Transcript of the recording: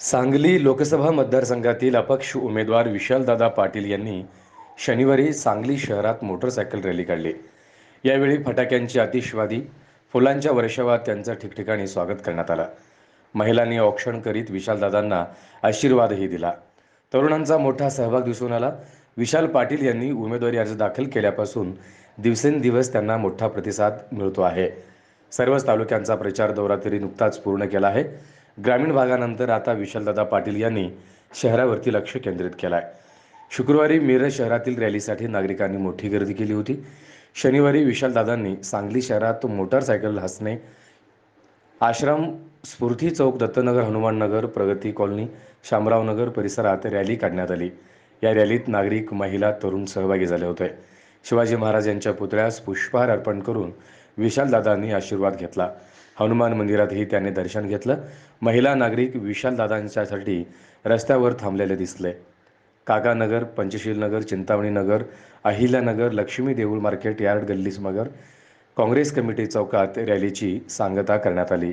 सांगली लोकसभा मतदारसंघातील अपक्ष उमेदवार विशालदादा पाटील यांनी शनिवारी सांगली शहरात मोटरसायकल रॅली काढली. यावेळी फटाक्यांची आतिषवादी फुलांच्या वर्षावात त्यांचं ठिकठिकाणी स्वागत करण्यात आलं. महिलांनी औक्षण करीत विशालदादांना आशीर्वादही दिला. तरुणांचा मोठा सहभाग दिसून आला. विशाल पाटील यांनी उमेदवारी अर्ज दाखल केल्यापासून दिवसेंदिवस त्यांना मोठा प्रतिसाद मिळतो आहे. सर्वच तालुक्यांचा प्रचार दौरा तरी नुकताच पूर्ण केला आहे. ग्रामीण भागानंतर आता विशालदादा पाटील यांनी शहरावरती लक्ष केंद्रित केलं आहे शुक्रवारी मिरज शहरातील रॅलीसाठी नागरिकांनी मोठी गर्दी केली होती. शनिवारी विशालदादांनी सांगली शहरात मोटारसायकल हसणे आश्रम स्फूर्ती चौक दत्तनगर हनुमाननगर प्रगती कॉलनी शामरावनगर परिसरात रॅली काढण्यात आली. या रॅलीत नागरिक महिला तरुण सहभागी झाले होते. शिवाजी महाराज यांच्या पुतळ्यास पुष्पहार अर्पण करून विशालदादांनी आशीर्वाद घेतला. हनुमान मंदिरातही त्यांनी दर्शन घेतलं. महिला नागरिक विशालदादांच्यासाठी रस्त्यावर थांबलेले दिसले. काकानगर पंचशील नगर चिंतामणी नगर अहिल्यानगर लक्ष्मी देऊळ मार्केट यार्ड गल्लीसमगर काँग्रेस कमिटी चौकात रॅलीची सांगता करण्यात आली.